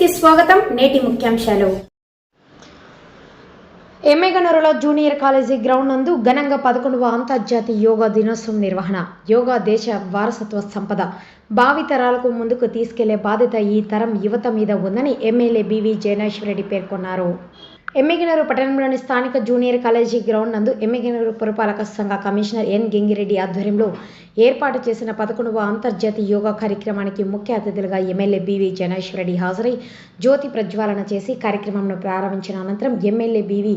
కి స్వాగతం నేటి ముఖ్యాంశాలు. ఎమ్మెగనూరులో జూనియర్ కాలేజీ గ్రౌండ్ నందు ఘనంగా పదకొండవ అంతర్జాతీయ యోగా దినోత్సవం నిర్వహణ యోగా దేశ వారసత్వ సంపద. భావితరాలకు ముందుకు తీసుకెళ్ళే బాధ్యత ఈ తరం యువత మీద ఉందని ఎమ్మెల్యే బివి జయనేశ్వరరెడ్డి పేర్కొన్నారు. ఎమ్మెగినూరు పట్టణంలోని స్థానిక జూనియర్ కాలేజీ గ్రౌండ్ నందు ఎమ్మెగినూరు పురపాలక సంఘ కమిషనర్ ఎన్ గెంగిరెడ్డి ఆధ్వర్యంలో ఏర్పాటు చేసిన పదకొండవ అంతర్జాతీయ యోగా కార్యక్రమానికి ముఖ్య అతిథులుగా ఎమ్మెల్యే బివి జనేశ్వరరెడ్డి హాజరై జ్యోతి ప్రజ్వాలన చేసి కార్యక్రమంను ప్రారంభించిన అనంతరం ఎమ్మెల్యే బీవీ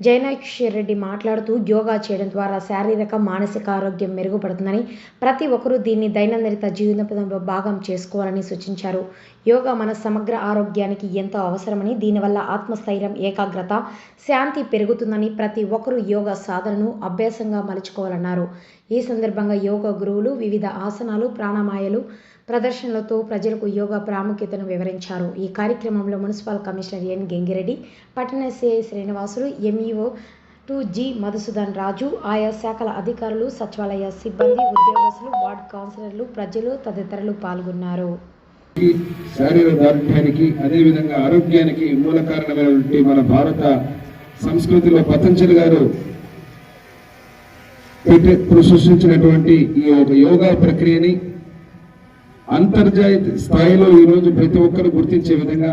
జయనాశ్వరరెడ్డి మాట్లాడుతూ యోగా చేయడం ద్వారా శారీరక మానసిక ఆరోగ్యం మెరుగుపడుతుందని ప్రతి ఒక్కరూ దీన్ని దైనందిన జీవితంలో భాగం చేసుకోవాలని సూచించారు. యోగా మన సమగ్ర ఆరోగ్యానికి ఎంతో అవసరమని దీనివల్ల ఆత్మస్థైర్యం ఏకాగ్రత శాంతి పెరుగుతుందని ప్రతి ఒక్కరూ యోగా సాధనను అభ్యాసంగా మలుచుకోవాలన్నారు. ఈ సందర్భంగా యోగా గురువులు వివిధ ఆసనాలు ప్రాణామాయాలు ప్రదర్శనలతో ప్రజలకు యోగా ప్రాముఖ్యతను వివరించారు. ఈ కార్యక్రమంలో మున్సిపల్ కమిషనర్ ఎన్ గంగిరెడ్డి పట్టణ CI Srinivasulu MEO two G Madhusudan Raju ఆయా శాఖల అధికారులు సచివాలయ సిబ్బంది ఉద్యోగస్తులు వార్డ్ కౌన్సిలర్లు ప్రజలు తదితరులు పాల్గొన్నారు. శారీరక దారుఢ్యానికి అదేవిధంగా ఆరోగ్యానికి మూల కారణమైనటువంటి మన భారత సంస్కృతిలో పతంజలి గారు సృష్టించినటువంటి ఈ యొక్క యోగా ప్రక్రియని అంతర్జాతీయ స్థాయిలో ఈరోజు ప్రతి ఒక్కరు గుర్తించే విధంగా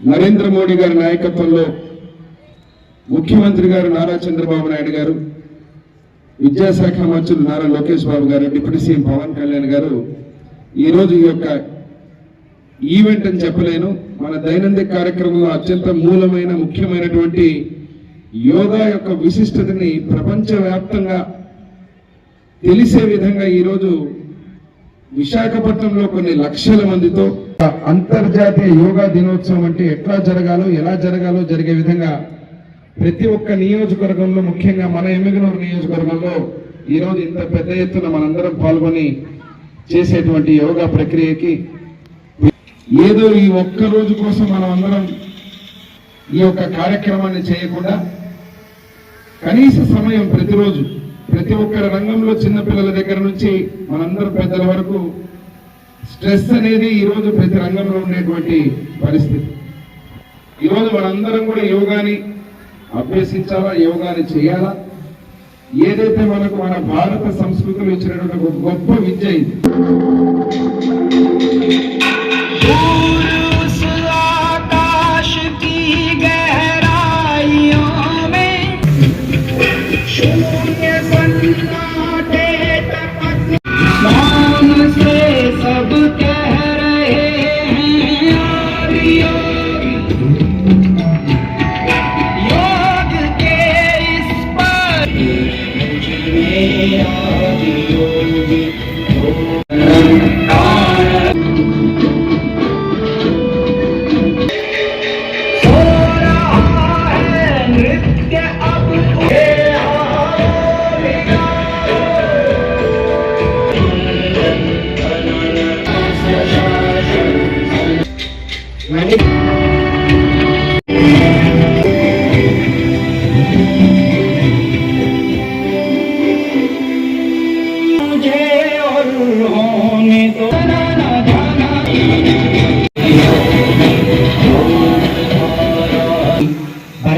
నరేంద్ర మోడీ గారి నాయకత్వంలో ముఖ్యమంత్రి గారు నారా చంద్రబాబు నాయుడు గారు విద్యాశాఖ మంత్రులు నారా లోకేష్ బాబు గారు డిప్యూటీ సీఎం పవన్ కళ్యాణ్ గారు ఈరోజు ఈ యొక్క ఈవెంట్ అని చెప్పలేను. మన దైనందిక కార్యక్రమంలో అత్యంత మూలమైన ముఖ్యమైనటువంటి యోగా యొక్క విశిష్టతని ప్రపంచవ్యాప్తంగా తెలిసే విధంగా ఈరోజు విశాఖపట్నంలో కొన్ని లక్షల మందితో అంతర్జాతీయ యోగా దినోత్సవం అంటే ఎట్లా జరగాలో ఎలా జరగాలో జరిగే విధంగా ప్రతి ఒక్క నియోజకవర్గంలో ముఖ్యంగా మన ఎమ్మిగనూరు నియోజకవర్గంలో ఈరోజు ఇంత పెద్ద ఎత్తున మనందరం పాల్గొని చేసేటువంటి యోగా ప్రక్రియకి ఏదో ఈ ఒక్క రోజు కోసం మనం అందరం ఈ యొక్క కార్యక్రమాన్ని చేయకుండా కనీస సమయం ప్రతిరోజు ప్రతి ఒక్కరి రంగంలో చిన్నపిల్లల దగ్గర నుంచి మనందరూ పెద్దల వరకు స్ట్రెస్ అనేది ఈరోజు ప్రతి రంగంలో ఉండేటువంటి పరిస్థితి. ఈరోజు మనందరం కూడా యోగాని అభ్యసించాలా యోగాని చేయాలా? ఏదైతే మనకు మన భారత సంస్కృతిలో ఇచ్చినటువంటి ఒక గొప్ప విద్య ఇది.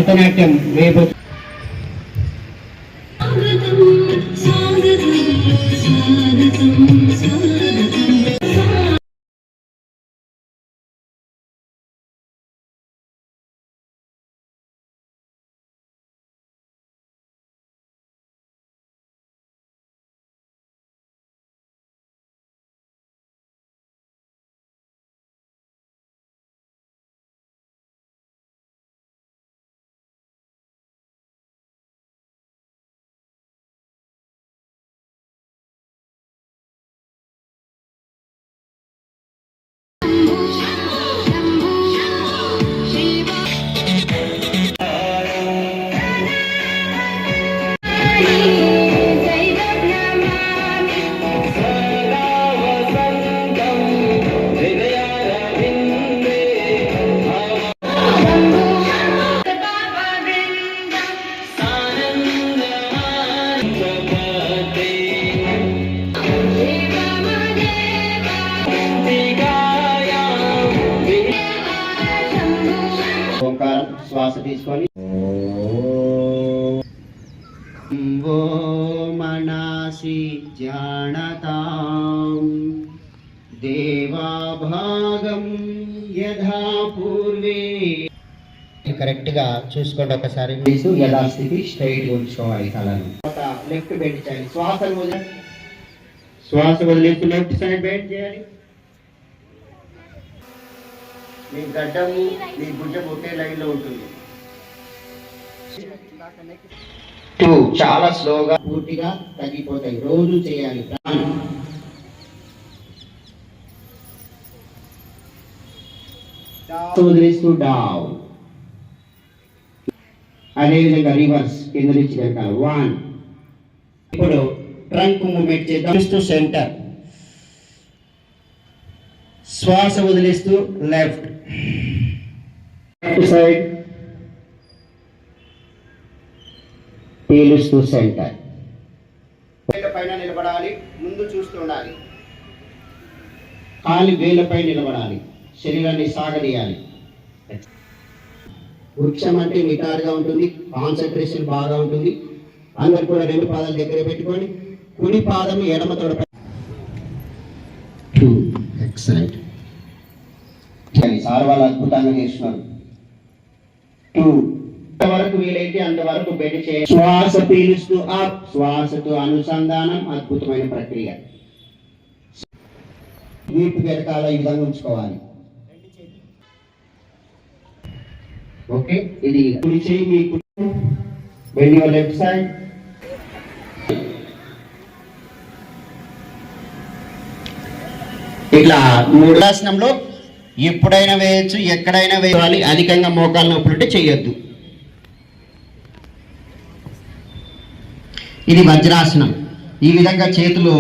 భరతనాట్యం వేయబోతు మనాసి జానతాం దేవాభాగం యథా పూర్వే కరెక్ట్గా చూసుకోండి ఒకసారి. వేసు యథాస్థితి స్ట్రైట్ ఉంచుకోవాలి తలను. లెఫ్ట్ బెండ్ చేయాలి. శ్వాస వదిలి. శ్వాస వదిలేసి లెఫ్ట్ సైడ్ బెండ్ చేయాలి. మీ గడ్డము మీ భుజం ఒకే లైన్లో ఉంటుంది. టూ చాలా స్లోగా పూర్తిగా తగ్గిపోతాయి. రోజు చేయాలి. వదిలేస్తూ డౌన్ అదేవిధంగా రివర్స్ కింద నుంచి వెనకాల. వన్. ఇప్పుడు ట్రంక్ మూమెంట్ చేద్దాం. To centre. శ్వాస వదిలేస్తూ లెఫ్ట్ సైడ్. పీలుస్తూ సెంటర్ పైన నిలబడాలి ముందు చూస్తూ ఉండాలి. కాలి వేలపై నిలబడాలి శరీరాన్ని సాగదీయాలి వృక్షం అంటే నిటారుగా ఉంటుంది కాన్సన్ట్రేషన్ బాగా ఉంటుంది. అందరు కూడా రెండు పాదాలు దగ్గర పెట్టుకొని కుడి పాదం ఎడమ తొడపై ఎక్సలెంట్ సార్ వాళ్ళు అద్భుతంగా చేస్తున్నారు. టూ వరకు వీలైతే అంతవరకు బెడ్ చేయాలి శ్వాస పీలుస్తూ అప్ శ్వాసతో అనుసంధానం అద్భుతమైన ప్రక్రియ. వీపు వెనకాల ఈ విధంగా ఉంచుకోవాలి. ఓకే ఇది కుడి చేయి మీ బెండ్ యువర్ లెఫ్ట్ సైడ్ ఇట్లా మూడాసనంలో ఎప్పుడైనా వేయచ్చు ఎక్కడైనా వేయాలి. అధికంగా మోకాలు నొప్పులు ఉంటే చేయొద్దు ఇది వజ్రాసనం. ఈ విధంగా చేతులు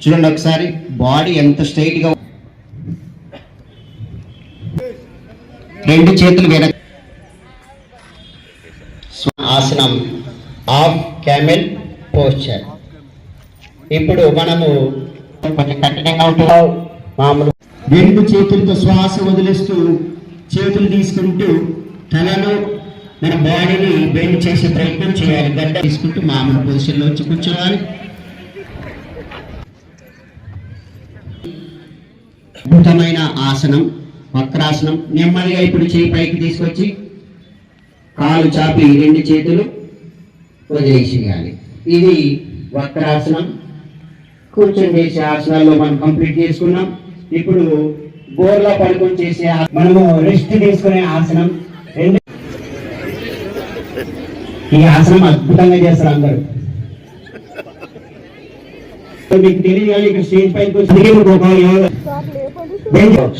చూడండి ఒకసారి. బాడీ ఎంత స్ట్రైట్గా రెండు చేతులు వెనక. ఆసనం ఆఫ్ క్యామెల్ పోస్చర్. ఇప్పుడు మనము కొంచెం కఠినంగా ఉంటాం మామూలు రెండు చేతులతో శ్వాస వదిలేస్తూ చేతులు తీసుకుంటూ తలను మన బాడీని బెండ్ చేసే ప్రయత్నం చేయాలి. గడ్డ తీసుకుంటూ మామూలు పొజిషన్లో వచ్చి కూర్చోవాలి. అద్భుతమైన ఆసనం వక్రాసనం. నెమ్మదిగా ఇప్పుడు చేయి పైకి తీసుకొచ్చి కాలు చాపి రెండు చేతులు వదిలేసేయాలి. ఇది వక్రాసనం. కూర్చొని చేసే ఆసనాల్లో మనం కంప్లీట్ చేసుకున్నాం. ఇప్పుడు బోర్లో పడుకొని చేసే మనము రెస్ట్ తీసుకునే ఆసనం రెండు ఈ ఆసనం అద్భుతంగా చేస్తారు అందరూ. మీకు తెలియదు కానీ ఇక్కడ స్టేజ్ పైకి వచ్చి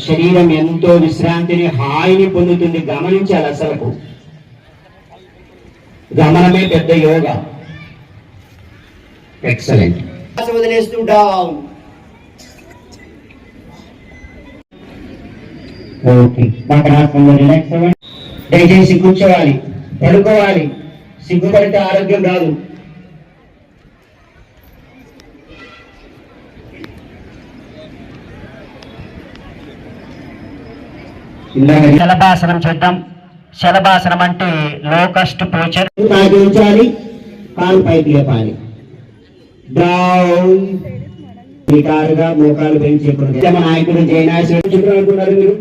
శరీరం ఎంతో విశ్రాంతిని హాయిని పొందుతుంది. గమనించాలి అసలుకు. గమనమే పెద్ద యోగా. ఎక్సలెంట్ వదిలేస్తూ డౌన్ ఓకే మకరాసనంలో రిలాక్స్ అవ్వండి. దయచేసి కూర్చోవాలి. పడుకోవాలి. సిగ్గుపడితే ఆరోగ్యం రాదు. శలభాసనం చేద్దాం. శలభాసనం అంటే లోకస్ట్ పోచర్ ఉంచాలి కాలు పైకి లేపాలి. డౌన్ నిటారుగా మోకాలు పెంచేకూడదు మన నాయకుడు జైనాశ్వరుడు అనుకున్నారు మీరు.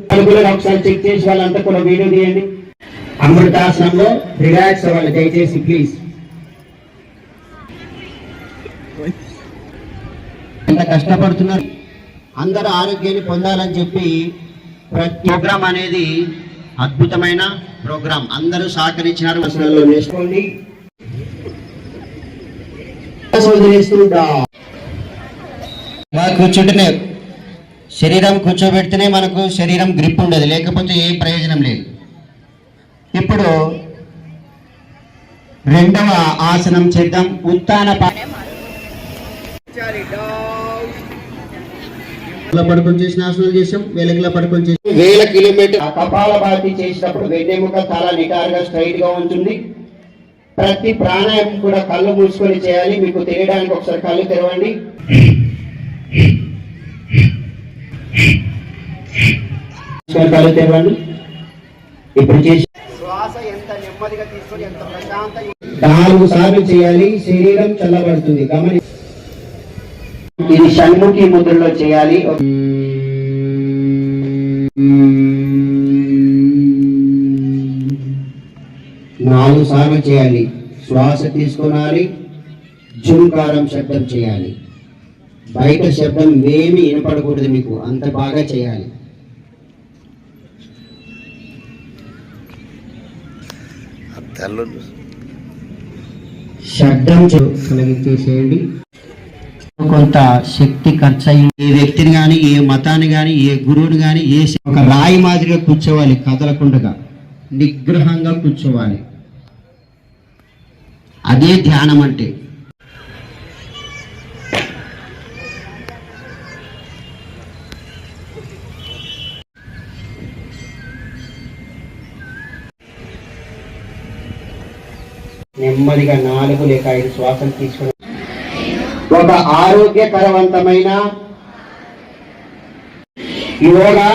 ఒకసారి చెక్ చేసి వాళ్ళంతా కూడా వీడియో తీయండి. అమృతాసనంలో రిలాక్స్ అవ్వాలి దయచేసి ప్లీజ్. ఎంత కష్టపడుతున్నారు? అందరూ ఆరోగ్యాన్ని పొందాలని చెప్పి ప్రతి ప్రోగ్రామ్ అనేది అద్భుతమైన ప్రోగ్రామ్. అందరూ సహకరించినారు. అసలు నేర్చుకోండి. కూర్చుంటేనే శరీరం కూర్చోబెడితేనే మనకు శరీరం గ్రిప్ ఉండదు. లేకపోతే ఏ ప్రయోజనం లేదు. ఇప్పుడు రెండవ ఆసనం చేద్దాం. ఉత్తాన వేలకుల పడుకొని చేసిన ఆసనాలు చేసాం వేలకుల పడుకొని చేసి వేల కిలోమీటర్ కపాల భాతి చేసినప్పుడు వెన్నెముక తల నిటారుగా స్ట్రైట్గా ఉంటుంది. ప్రతి ప్రాణాయామం కూడా కళ్ళు మూసుకొని చేయాలి. మీకు తెలియడానికి ఒకసారి కళ్ళు తెరవండి. కళ్ళు తెరవండి. ఇప్పుడు చేసి నాలుగు సార్లు చేయాలి. శరీరం చల్లబడుతుంది. గమని ఇది షణ్ముఖి ముద్రలో చేయాలి. నాలుగు సార్లు చేయాలి. శ్వాస తీసుకొనాలి. జుంకారం శబ్దం చేయాలి. బయట శబ్దం ఏమి వినపడకూడదు మీకు. అంత బాగా చేయాలి. శబ్దం చే- తొలగించేసేయండి. కొంత శక్తి ఖర్చు ఏ వ్యక్తిని కానీ ఏ మతాన్ని కానీ ఏ గురువుని కానీ ఏ ఒక రాయి మాదిరిగా కూర్చోవాలి కదలకుండగా. నిగ్రహంగా కూర్చోవాలి. అదే ధ్యానం అంటే నెమ్మదిగా నాలుగు లేక ఐదు శ్వాసలు తీసుకుని ఒక ఆరోగ్యకరవంతమైన యోగా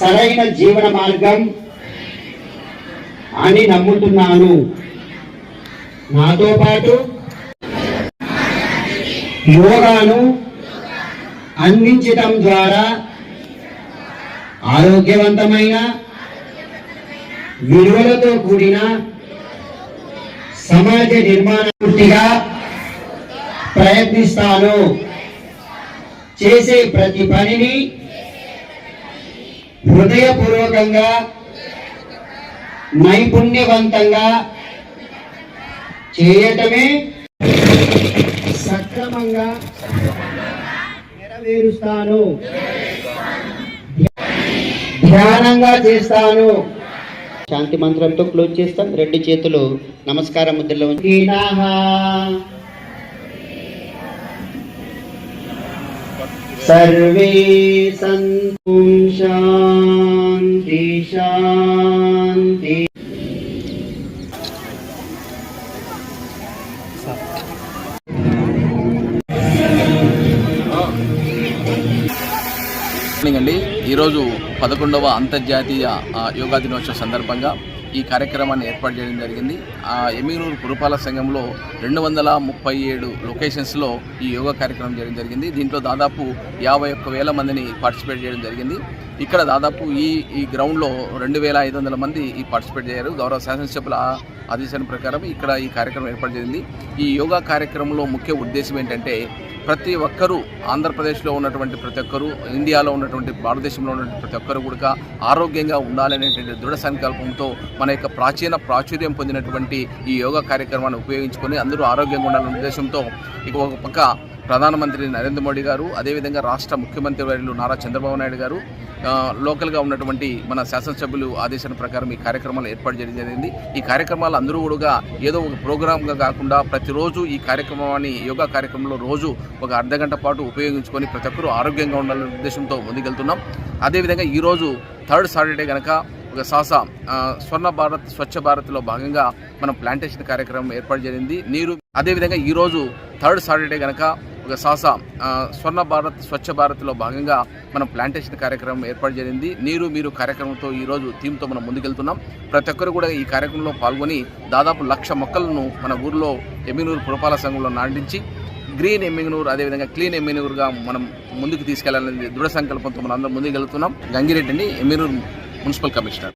సరైన జీవన మార్గం అని నమ్ముతున్నాను. నాతో పాటు యోగాను అందించడం ద్వారా ఆరోగ్యవంతమైన విలువలతో కూడిన సమాజ నిర్మాణ పూర్తిగా ప్రయత్నిస్తాను. చేసే ప్రతి పనిని హృదయపూర్వకంగా నైపుణ్యవంతంగా చేయటమే సక్రమంగా నెరవేరుస్తాను. ధ్యానంగా చేస్తాను. శాంతి మంత్రంతో క్లోజ్ చేస్తాం. రెండు చేతులు నమస్కార ముద్రలో సర్వే సంతు శాంతి శాంతి. అండి. ఈరోజు పదకొండవ అంతర్జాతీయ యోగా దినోత్సవ సందర్భంగా ఈ కార్యక్రమాన్ని ఏర్పాటు చేయడం జరిగింది. ఆ ఎమ్మిగనూరు పురపాలక సంఘంలో రెండు వందల ముప్పై ఏడు లొకేషన్స్లో ఈ యోగా కార్యక్రమం చేయడం జరిగింది. దీంట్లో దాదాపు యాభై ఒక్క వేల మందిని పార్టిసిపేట్ చేయడం జరిగింది. ఇక్కడ దాదాపు ఈ ఈ గ్రౌండ్లో రెండు వేల ఐదు వందల మంది ఈ పార్టిసిపేట్ చేశారు గౌరవ శాసనసభ్యుల ఆదేశాల ప్రకారం ఇక్కడ ఈ కార్యక్రమం ఏర్పాటు జరిగింది. ఈ యోగా కార్యక్రమంలో ముఖ్య ఉద్దేశం ఏంటంటే ప్రతి ఒక్కరూ ఆంధ్రప్రదేశ్లో ఉన్నటువంటి ప్రతి ఒక్కరూ ఇండియాలో ఉన్నటువంటి భారతదేశంలో ఉన్నటువంటి ప్రతి ఒక్కరు కూడా ఆరోగ్యంగా ఉండాలనేటువంటి దృఢ సంకల్పంతో మన యొక్క ప్రాచీన ప్రాచుర్యం పొందినటువంటి ఈ యోగా కార్యక్రమాన్ని ఉపయోగించుకొని అందరూ ఆరోగ్యంగా ఉండాలనే ఉద్దేశంతో ఇక ఒక పక్క ప్రధానమంత్రి నరేంద్ర మోడీ గారు అదేవిధంగా రాష్ట్ర ముఖ్యమంత్రి వర్యులు నారా చంద్రబాబు నాయుడు గారు లోకల్గా ఉన్నటువంటి మన శాసనసభ్యులు ఆదేశాల ప్రకారం ఈ కార్యక్రమాలు ఏర్పాటు చేయడం జరిగింది. ఈ కార్యక్రమాలు అందరూ కూడా ఏదో ఒక ప్రోగ్రామ్గా కాకుండా ప్రతిరోజు ఈ కార్యక్రమాన్ని యోగా కార్యక్రమంలో రోజు ఒక అర్ధ గంట పాటు ఉపయోగించుకొని ప్రతి ఒక్కరూ ఆరోగ్యంగా ఉండాలనే ఉద్దేశంతో ముందుకెళ్తున్నాం. అదేవిధంగా ఈరోజు థర్డ్ సాటర్డే కనుక ఒక సాస స్వర్ణ భారత్ స్వచ్ఛ భారత్లో భాగంగా మనం ప్లాంటేషన్ కార్యక్రమం ఏర్పాటు జరిగింది. నీరు అదేవిధంగా ఈరోజు థర్డ్ సాటర్డే కనుక ఒక సాస స్వర్ణ భారత్ స్వచ్ఛ భారత్లో భాగంగా మనం ప్లాంటేషన్ కార్యక్రమం ఏర్పాటు జరిగింది. నీరు మీరు కార్యక్రమంతో ఈరోజు థీమ్తో మనం ముందుకెళ్తున్నాం. ప్రతి ఒక్కరు కూడా ఈ కార్యక్రమంలో పాల్గొని దాదాపు లక్ష మొక్కలను మన ఊర్లో ఎమ్మినూరు పురపాలక సంఘంలో నాటించి గ్రీన్ ఎమ్మిగనూరు అదేవిధంగా క్లీన్ ఎమ్మినూరుగా మనం ముందుకు తీసుకెళ్ళాలనేది దృఢ సంకల్పంతో మనం అందరం ముందుకు వెళ్తున్నాం గంగిరెడ్డిని ఎమ్మినూరు మున్సిపల్ కమిషనర్